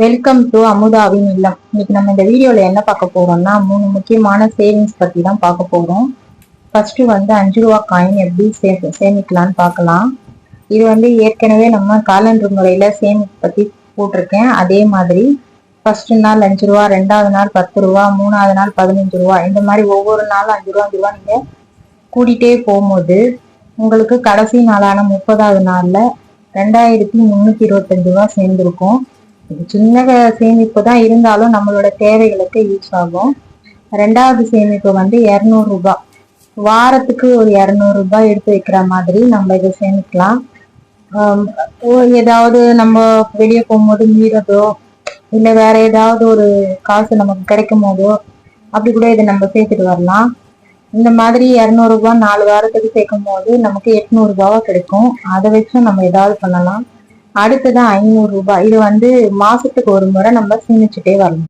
Welcome to அமுதாவின் இல்லம் இன்னைக்கு நம்ம இந்த வீடியோல என்ன பார்க்க போறோம்னா மூணு முக்கியமான சேவிங்ஸ் பத்தி தான் பார்க்க போறோம். ஃபர்ஸ்ட் வந்து அஞ்சு ரூபா காயின் எப்படி சே சேமிக்கலாம்னு பார்க்கலாம். இது வந்து ஏற்கனவே நம்ம காலண்டர் முறையில சேமிப்பு பத்தி போட்டிருக்கேன். அதே மாதிரி ஃபர்ஸ்ட் நாள் அஞ்சு ரூபா ரெண்டாவது நாள் பத்து ரூபா மூணாவது நாள் பதினஞ்சு ரூபா இந்த மாதிரி ஒவ்வொரு நாளும் அஞ்சு ரூபா அஞ்சு ரூபா நீங்க கூட்டிகிட்டே போகும்போது உங்களுக்கு கடைசி நாளான முப்பதாவது நாள்ல ரெண்டாயிரத்தி முந்நூற்றி இருபத்தஞ்சு ரூபா சேர்ந்துருக்கும். சின்ன சேமிப்பு தான் இருந்தாலும் நம்மளோட தேவைகளுக்கு யூஸ் ஆகும். ரெண்டாவது சேமிப்பு வந்து இரநூறுபா வாரத்துக்கு ஒரு இரநூறுபா எடுத்து வைக்கிற மாதிரி நம்ம இதை சேமிக்கலாம். ஓ- ஏதாவது நம்ம வெளியே போகும்போது மீறதோ இல்லை வேற ஏதாவது ஒரு காசு நமக்கு கிடைக்கும் போதோ அப்படி கூட இதை நம்ம சேர்த்துட்டு வரலாம். இந்த மாதிரி இரநூறுபா நாலு வாரத்துக்கு சேர்க்கும் போது நமக்கு எட்நூறுபாவா கிடைக்கும். அதை வச்சும் நம்ம ஏதாவது பண்ணலாம். அடுத்ததான் ஐநூறு ரூபாய். இது வந்து மாசத்துக்கு ஒரு முறை நம்ம சேமிச்சுட்டே வரணும்.